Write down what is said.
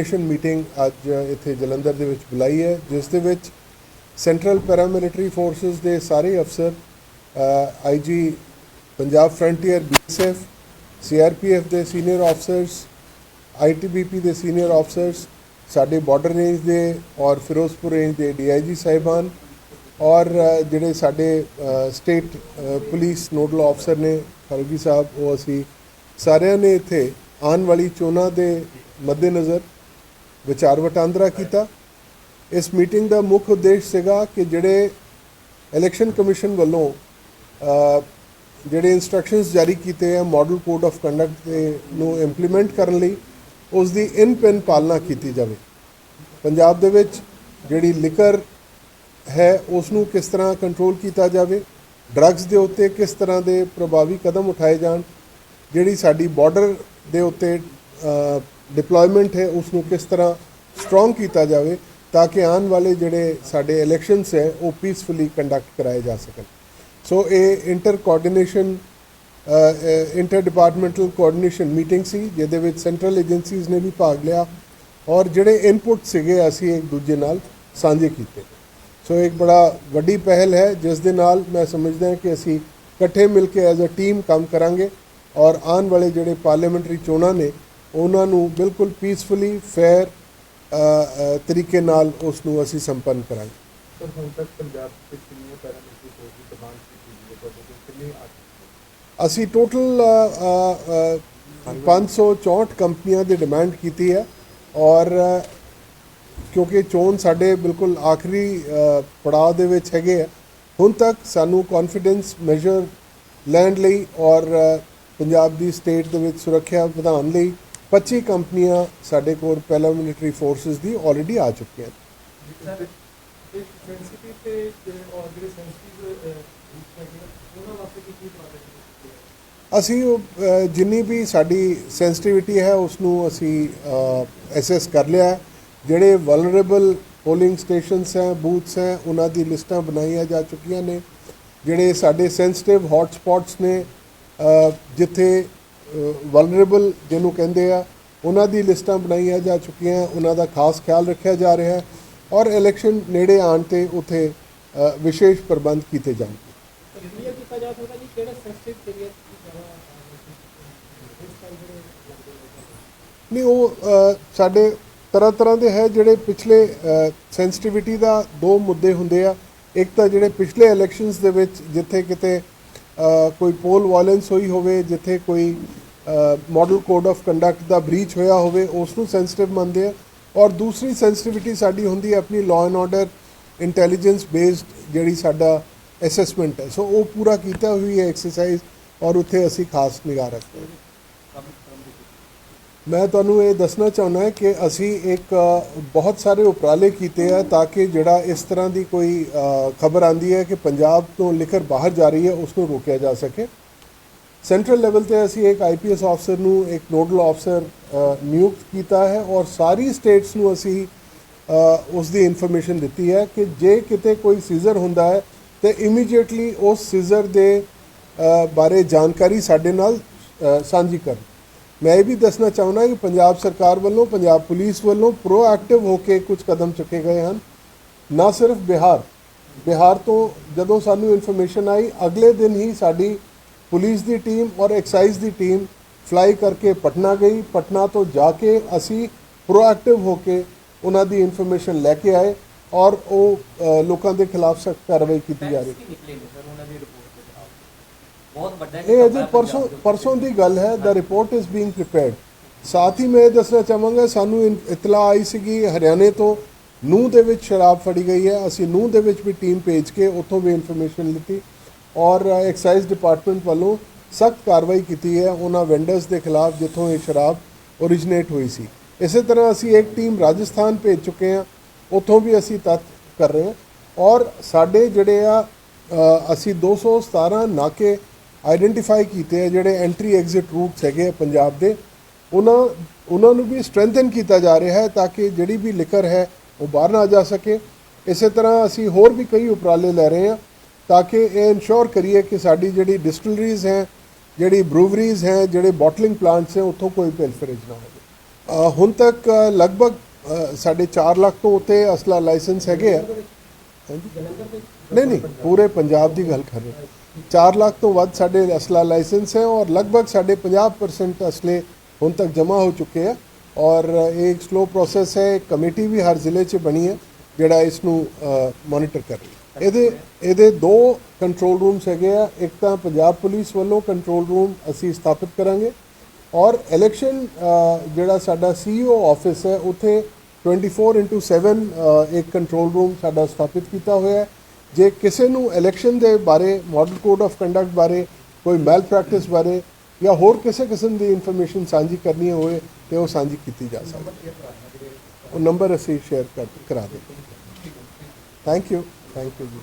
Coordination meeting ਅੱਜ ਇੱਥੇ ਜਲੰਧਰ ਦੇ ਵਿੱਚ ਬੁਲਾਈ ਹੈ, ਜਿਸ ਦੇ ਵਿੱਚ ਸੈਂਟਰਲ ਪੈਰਾਮਿਲਟਰੀ ਫੋਰਸਸ ਦੇ ਸਾਰੇ ਅਫਸਰ IG Punjab frontier BSF CRPF ਦੇ ਸੀਨੀਅਰ ਆਫਸਰਸ ਆਈਟੀਬੀਪੀ ਦੇ ਸੀਨੀਅਰ ਆਫਸਰਸ ਸਾਡੇ ਬਾਰਡਰ ਰੇਂਜ ਦੇ ਔਰ ਫਿਰੋਜ਼ਪੁਰ ਰੇਂਜ ਦੇ ਡੀਆਈਜੀ ਸਾਹਿਬਾਨ ਔਰ ਜਿਹੜੇ ਸਾਡੇ ਸਟੇਟ ਪੁਲਿਸ ਨੋਡਲ ਆਫਸਰ ਨੇ, ਫਰਗੀ ਸਾਹਿਬ, ਉਹ ਅਸੀਂ ਸਾਰਿਆਂ ਨੇ ਇੱਥੇ ਆਉਣ ਵਾਲੀ ਚੋਣਾਂ ਦੇ ਮੱਦੇਨਜ਼ਰ ਵਿਚਾਰ ਵਟਾਂਦਰਾ ਕੀਤਾ। ਇਸ ਮੀਟਿੰਗ ਦਾ ਮੁੱਖ ਉਦੇਸ਼ ਸੀਗਾ ਕਿ ਜਿਹੜੇ ਇਲੈਕਸ਼ਨ ਕਮਿਸ਼ਨ ਵੱਲੋਂ ਜਿਹੜੇ ਇਨਸਟਰਕਸ਼ਨਸ ਜਾਰੀ ਕੀਤੇ ਆ ਮਾਡਲ ਕੋਡ ਆਫ ਕੰਡਕਟ ਦੇ ਨੂੰ ਇੰਪਲੀਮੈਂਟ ਕਰਨ ਲਈ, ਉਸ ਦੀ ਇਨ ਪੈਨ ਪਾਲਣਾ ਕੀਤੀ ਜਾਵੇ। ਪੰਜਾਬ ਦੇ ਵਿੱਚ ਜਿਹੜੀ ਲਿਕਰ ਹੈ ਉਸ ਨੂੰ ਕਿਸ ਤਰ੍ਹਾਂ ਕੰਟਰੋਲ ਕੀਤਾ ਜਾਵੇ ਡਰੱਗਸ ਦੇ ਉੱਤੇ ਕਿਸ ਤਰ੍ਹਾਂ ਦੇ ਪ੍ਰਭਾਵੀ ਕਦਮ ਉਠਾਏ ਜਾਣ, ਜਿਹੜੀ ਸਾਡੀ ਬਾਰਡਰ ਦੇ ਉੱਤੇ ਡਿਪਲੋਇਮੈਂਟ ਹੈ ਉਸ ਨੂੰ ਕਿਸ ਤਰ੍ਹਾਂ ਸਟਰੋਂਗ ਕੀਤਾ ਜਾਵੇ ਤਾਂ ਕਿ ਆਉਣ ਵਾਲੇ ਜਿਹੜੇ ਸਾਡੇ ਇਲੈਕਸ਼ਨਸ ਹੈ, ਉਹ ਪੀਸਫੁਲੀ ਕੰਡਕਟ ਕਰਾਏ ਜਾ ਸਕਣ। ਸੋ ਇਹ inter coordination inter departmental coordination meeting ਸੀ, ਜਿਹਦੇ ਵਿੱਚ ਸੈਂਟਰਲ ਏਜੰਸੀਜ਼ ਨੇ ਵੀ ਭਾਗ ਲਿਆ ਔਰ ਜਿਹੜੇ ਇਨਪੁਟ ਸੀਗੇ, ਅਸੀਂ ਇੱਕ ਦੂਜੇ ਨਾਲ ਸਾਂਝੇ ਕੀਤੇ। ਸੋ ਇੱਕ ਬੜਾ ਵੱਡੀ ਪਹਿਲ ਹੈ, ਜਿਸ ਦੇ ਨਾਲ ਮੈਂ ਸਮਝਦਾ ਕਿ ਅਸੀਂ ਇਕੱਠੇ ਮਿਲ ਕੇ ਐਜ਼ ਅ ਟੀਮ ਕੰਮ ਕਰਾਂਗੇ ਔਰ ਆਉਣ ਵਾਲੇ ਜਿਹੜੇ ਪਾਰਲੀਮੈਂਟਰੀ ਚੋਣਾਂ ਨੇ ਉਹਨਾਂ ਨੂੰ ਬਿਲਕੁਲ ਪੀਸਫੁਲੀ ਫੇਅਰ ਤਰੀਕੇ ਨਾਲ ਉਸ ਨੂੰ ਅਸੀਂ ਸੰਪੰਨ ਕਰਾਂਗੇ। ਸਰ ਹੁਣ ਤੱਕ ਪੰਜਾਬ ਦੇ ਕਿੰਨੀਆਂ ਪੈਰਾਮਿਲਟਰੀ ਫੋਰਸ ਦੀ ਡਿਮਾਂਡ ਕੀਤੀ ਗਈ ਹੈ? ਤੁਹਾਡੇ ਕੋਲ ਕਿੰਨੀ ਆ ਚੁੱਕੀ ਅਸੀਂ ਟੋਟਲ 564 ਕੰਪਨੀਆਂ ਦੀ ਡਿਮਾਂਡ ਕੀਤੀ ਹੈ ਔਰ ਕਿਉਂਕਿ ਚੋਣ ਸਾਡੇ ਬਿਲਕੁਲ ਆਖਰੀ ਪੜਾਅ ਦੇ ਵਿੱਚ ਹੈਗੇ ਆ ਹੁਣ ਤੱਕ ਸਾਨੂੰ ਕੌਨਫੀਡੈਂਸ ਮੈਜਰ ਲੈਣ ਲਈ ਔਰ ਪੰਜਾਬ ਦੀ ਸਟੇਟ ਦੇ ਵਿੱਚ ਸੁਰੱਖਿਆ ਵਧਾਉਣ ਲਈ 25 ਕੰਪਨੀਆਂ ਸਾਡੇ ਕੋਲ ਪੈਰਾਮਿਲਟਰੀ ਫੋਰਸਸ ਦੀ ਆਲਰੇਡੀ ਆ ਚੁੱਕੀਆਂ। ਸਰ ਇਹ ਸੈਂਸਿਟਿਵ ਤੇ ਔਰ ਜਿਹੜੇ ਸੈਂਸਿਟਿਵ ਉਹਨਾਂ ਵਾਸਤੇ ਕੀ ਕੀ ਪ੍ਰੋਜੈਕਟ ਅਸੀਂ ਉਹ, ਜਿੰਨੀ ਵੀ ਸਾਡੀ ਸੈਂਸਿਟੀਵਿਟੀ ਹੈ ਉਸ ਨੂੰ ਅਸੀਂ ਐਸੈਸ ਕਰ ਲਿਆ ਜਿਹੜੇ ਵਲਨਰੇਬਲ ਪੋਲਿੰਗ ਸਟੇਸ਼ਨਸ ਹੈ ਬੂਥਸ ਹੈ ਉਹਨਾਂ ਦੀ ਲਿਸਟਾਂ ਬਣਾਈਆਂ ਜਾ ਚੁੱਕੀਆਂ ਨੇ। ਜਿਹੜੇ ਸਾਡੇ ਸੈਂਸਿਟਿਵ ਹੌਟ ਸਪੌਟਸ ਨੇ ਜਿੱਥੇ ਵਲਨਰੇਬਲ ਜਿਹਨੂੰ ਕਹਿੰਦੇ ਆ ਉਹਨਾਂ ਦੀ ਲਿਸਟਾਂ ਬਣਾਈਆਂ ਜਾ ਚੁੱਕੀਆਂ ਉਹਨਾਂ ਦਾ ਖਾਸ ਖਿਆਲ ਰੱਖਿਆ ਜਾ ਰਿਹਾ ਹੈ ਔਰ ਇਲੈਕਸ਼ਨ ਨੇੜੇ ਆਉਣ ਤੇ ਉਥੇ ਵਿਸ਼ੇਸ਼ ਪ੍ਰਬੰਧ ਕੀਤੇ ਜਾਣਗੇ। ਨਹੀਂ ਉਹ ਸਾਡੇ ਤਰ੍ਹਾਂ ਤਰ੍ਹਾਂ ਦੇ ਹੈ ਜਿਹੜੇ ਪਿਛਲੇ ਸੈਂਸਿਟੀਵਿਟੀ ਦਾ ਦੋ ਮੁੱਦੇ ਹੁੰਦੇ ਆ। ਇੱਕ ਤਾਂ ਜਿਹੜੇ ਪਿਛਲੇ ਇਲੈਕਸ਼ਨਸ ਦੇ ਵਿੱਚ ਜਿੱਥੇ ਕਿਤੇ ਕੋਈ ਪੋਲ ਵਾਇਲੈਂਸ ਹੋਈ ਹੋਵੇ, ਜਿੱਥੇ ਕੋਈ ਮਾਡਲ ਕੋਡ ਆਫ ਕੰਡਕਟ ਦਾ ਬ੍ਰੀਚ ਹੋਇਆ ਹੋਵੇ ਉਸ ਨੂੰ ਸੈਂਸਿਟਿਵ ਮੰਨਦੇ ਆ। ਔਰ ਦੂਸਰੀ ਸੈਂਸਿਟੀਵਿਟੀ ਸਾਡੀ ਹੁੰਦੀ ਹੈ ਆਪਣੀ law and order intelligence based ਜਿਹੜੀ ਸਾਡਾ ਅਸੈਸਮੈਂਟ ਹੈ। ਸੋ ਉਹ ਪੂਰਾ ਕੀਤਾ ਹੋਈ ਹੈ ਐਕਸਰਸਾਈਜ਼ ਔਰ ਉੱਥੇ ਅਸੀਂ ਖਾਸ ਨਿਗਾਹ ਰੱਖਦੇ ਹਾਂ। ਮੈਂ ਤੁਹਾਨੂੰ ਇਹ ਦੱਸਣਾ ਚਾਹੁੰਦਾ ਹਾਂ ਕਿ ਅਸੀਂ ਇੱਕ ਬਹੁਤ ਸਾਰੇ ਉਪਰਾਲੇ ਕੀਤੇ ਆ ਤਾਂ ਕਿ ਜਿਹੜਾ ਇਸ ਤਰ੍ਹਾਂ ਦੀ ਕੋਈ ਖਬਰ ਆਂਦੀ ਹੈ ਕਿ ਪੰਜਾਬ ਤੋਂ ਲਿਖਰ ਬਾਹਰ ਜਾ ਰਹੀ ਹੈ, ਉਸ ਨੂੰ ਰੋਕਿਆ ਜਾ ਸਕੇ। ਸੈਂਟਰਲ ਲੈਵਲ ਤੇ ਅਸੀਂ ਇੱਕ ਆਈਪੀਐਸ ਅਫਸਰ ਨੂੰ ਇੱਕ ਨੋਡਲ ਅਫਸਰ ਨਿਯੁਕਤ ਕੀਤਾ ਹੈ ਔਰ ਸਾਰੀ ਸਟੇਟਸ ਨੂੰ ਅਸੀਂ ਉਸ ਦੀ ਇਨਫੋਰਮੇਸ਼ਨ ਦਿੱਤੀ ਹੈ ਕਿ ਜੇ ਕਿਤੇ ਕੋਈ ਸੀਜ਼ਰ ਹੁੰਦਾ ਹੈ, ਤੇ ਇਮੀਡੀਏਟਲੀ ਉਸ ਸੀਜ਼ਰ ਦੇ ਬਾਰੇ ਜਾਣਕਾਰੀ ਸਾਡੇ ਨਾਲ ਸਾਂਝੀ ਕਰਨ। ਮੈਂ ਇਹ ਵੀ ਦੱਸਣਾ ਚਾਹੁੰਦਾ ਕਿ ਪੰਜਾਬ ਸਰਕਾਰ ਵੱਲੋਂ, ਪੰਜਾਬ ਪੁਲਿਸ ਵੱਲੋਂ ਪ੍ਰੋਐਕਟਿਵ ਹੋ ਕੇ ਕੁਝ ਕਦਮ ਚੁੱਕੇ ਗਏ ਹਨ। ਨਾ ਸਿਰਫ ਬਿਹਾਰ ਬਿਹਾਰ ਤੋਂ ਜਦੋਂ ਸਾਨੂੰ ਇਨਫੋਰਮੇਸ਼ਨ ਆਈ, ਅਗਲੇ ਦਿਨ ਹੀ ਸਾਡੀ ਪੁਲਿਸ ਦੀ ਟੀਮ ਔਰ ਐਕਸਾਈਜ਼ ਦੀ ਟੀਮ ਫਲਾਈ ਕਰਕੇ ਪਟਨਾ ਗਈ। ਪਟਨਾ ਤੋਂ ਜਾ ਕੇ ਅਸੀਂ ਪ੍ਰੋਐਕਟਿਵ ਹੋ ਕੇ ਉਹਨਾਂ ਦੀ ਇਨਫੋਰਮੇਸ਼ਨ ਲੈ ਕੇ ਆਏ ਔਰ ਉਹ ਲੋਕਾਂ ਦੇ ਖਿਲਾਫ ਸਖਤ ਕਾਰਵਾਈ ਕੀਤੀ ਜਾ ਰਹੀ ਕੀ ਨਿਕਲੇ ਨੇ ਸਰ ਉਹਨਾਂ ਦੀ ਰਿਪੋਰਟ ਦੇ ਖਿਲਾਫ ਬਹੁਤ ਵੱਡਾ ਇਹ ਅਜੇ ਪਰਸੋਂ ਪਰਸੋਂ ਦੀ ਗੱਲ ਹੈ ਦਾ ਰਿਪੋਰਟ ਇਜ਼ ਬੀਇੰਗ ਪ੍ਰੀਪੇਅਰਡ ਸਾਥ ਹੀ ਮੈਂ ਇਹ ਦੱਸਣਾ ਚਾਹਾਂਗਾ ਸਾਨੂੰ ਇਤਲਾ ਆਈ ਸੀਗੀ ਹਰਿਆਣੇ ਤੋਂ ਨੂਹ ਦੇ ਵਿੱਚ ਸ਼ਰਾਬ ਫੜੀ ਗਈ ਹੈ। ਅਸੀਂ ਨੂਹ ਦੇ ਵਿੱਚ ਵੀ ਟੀਮ ਭੇਜ ਕੇ ਉੱਥੋਂ ਵੀ ਇਨਫੋਰਮੇਸ਼ਨ ਲਿੱਤੀ ਔਰ ਐਕਸਾਈਜ਼ ਡਿਪਾਰਟਮੈਂਟ ਵੱਲੋਂ ਸਖਤ ਕਾਰਵਾਈ ਕੀਤੀ ਹੈ। ਉਹਨਾਂ ਵੈਂਡਰਸ ਦੇ ਖਿਲਾਫ ਜਿੱਥੋਂ ਇਹ ਸ਼ਰਾਬ ਓਰੀਜਨੇਟ ਹੋਈ ਸੀ। ਇਸੇ ਤਰ੍ਹਾਂ ਅਸੀਂ ਇੱਕ ਟੀਮ ਰਾਜਸਥਾਨ ਭੇਜ ਚੁੱਕੇ ਹਾਂ। ਉੱਥੋਂ ਵੀ ਅਸੀਂ ਤੱਤ ਕਰ ਰਹੇ ਹਾਂ। ਔਰ ਸਾਡੇ ਜਿਹੜੇ ਆ ਅਸੀਂ 217 ਨਾਕੇ ਆਈਡੈਂਟੀਫਾਈ ਕੀਤੇ ਆ ਜਿਹੜੇ ਐਂਟਰੀ ਐਗਜ਼ਿਟ ਰੂਟਸ ਹੈਗੇ ਆ ਪੰਜਾਬ ਦੇ, ਉਹਨਾਂ ਉਹਨਾਂ ਨੂੰ ਵੀ ਸਟਰੈਂਥਨ ਕੀਤਾ ਜਾ ਰਿਹਾ ਹੈ ਤਾਂ ਕਿ ਜਿਹੜੀ ਵੀ ਲਿਕਰ ਹੈ ਉਹ ਬਾਹਰ ਨਾ ਜਾ ਸਕੇ। ਇਸੇ ਤਰ੍ਹਾਂ ਅਸੀਂ ਹੋਰ ਵੀ ਕਈ ਉਪਰਾਲੇ ਲੈ ਰਹੇ ਹਾਂ ਤਾਂ ਕਿ ਇਹ ਇਨਸ਼ੋਰ ਕਰੀਏ ਕਿ ਸਾਡੀ ਜਿਹੜੀ ਡਿਸਟਿਲਰੀਜ਼ ਹੈ, ਜਿਹੜੀ ਬਰੂਵਰੀਜ਼ ਹੈ, ਜਿਹੜੇ ਬੋਟਲਿੰਗ ਪਲਾਂਟਸ ਹੈ, ਉੱਥੋਂ ਕੋਈ ਪਿਲਫਰੇਜ ਨਾ ਹੋਵੇ। ਹੁਣ ਤੱਕ ਲਗਭਗ ਸਾਡੇ 4 ਲੱਖ ਤੋਂ ਉੱਤੇ ਅਸਲਾ ਲਾਇਸੈਂਸ ਹੈਗੇ ਆ। ਹਾਂਜੀ। ਨਹੀਂ ਨਹੀਂ ਪੂਰੇ ਪੰਜਾਬ ਦੀ ਗੱਲ ਕਰ ਰਹੇ। 4 ਲੱਖ ਤੋਂ ਵੱਧ ਸਾਡੇ ਅਸਲਾ ਲਾਇਸੈਂਸ ਹੈ ਔਰ ਲਗਭਗ ਸਾਡੇ 50% ਅਸਲੇ ਹੁਣ ਤੱਕ ਜਮ੍ਹਾਂ ਹੋ ਚੁੱਕੇ ਆ। ਔਰ ਇਹ ਇੱਕ ਸਲੋ ਪ੍ਰੋਸੈਸ ਹੈ ਇੱਕ ਕਮੇਟੀ ਵੀ ਹਰ ਜ਼ਿਲ੍ਹੇ 'ਚ ਬਣੀ ਹੈ ਜਿਹੜਾ ਇਸ ਨੂੰ ਮੋਨੀਟਰ ਕਰ ਰਹੀ ਇਹਦੇ ਇਹਦੇ ਦੋ ਕੰਟਰੋਲ ਰੂਮਸ ਹੈਗੇ ਆ ਇੱਕ ਤਾਂ ਪੰਜਾਬ ਪੁਲਿਸ ਵੱਲੋਂ ਕੰਟਰੋਲ ਰੂਮ ਅਸੀਂ ਸਥਾਪਿਤ ਕਰਾਂਗੇ ਔਰ ਇਲੈਕਸ਼ਨ ਜਿਹੜਾ ਸਾਡਾ ਸੀਈਓ ਆਫਿਸ ਹੈ ਉੱਥੇ 24/7 ਅ, ਇੱਕ ਕੰਟਰੋਲ ਰੂਮ ਸਾਡਾ ਸਥਾਪਿਤ ਕੀਤਾ ਹੋਇਆ ਹੈ। ਜੇ ਕਿਸੇ ਨੂੰ ਇਲੈਕਸ਼ਨ ਦੇ ਬਾਰੇ ਮਾਡਲ ਕੋਡ ਆਫ ਕੰਡਕਟ ਬਾਰੇ, ਕੋਈ ਮੈਲ ਪ੍ਰੈਕਟਿਸ ਬਾਰੇ ਜਾਂ ਹੋਰ ਕਿਸੇ ਕਿਸਮ ਦੀ ਇਨਫੋਰਮੇਸ਼ਨ ਸਾਂਝੀ ਕਰਨੀ ਹੋਵੇ ਤੇ ਉਹ ਸਾਂਝੀ ਕੀਤੀ ਜਾ ਸਕਦੀ ਉਹ ਨੰਬਰ ਅਸੀਂ ਸ਼ੇਅਰ ਕਰ, ਕਰਾ ਦੇ ਥੈਂਕ ਯੂ ਥੈਂਕ ਯੂ ਜੀ।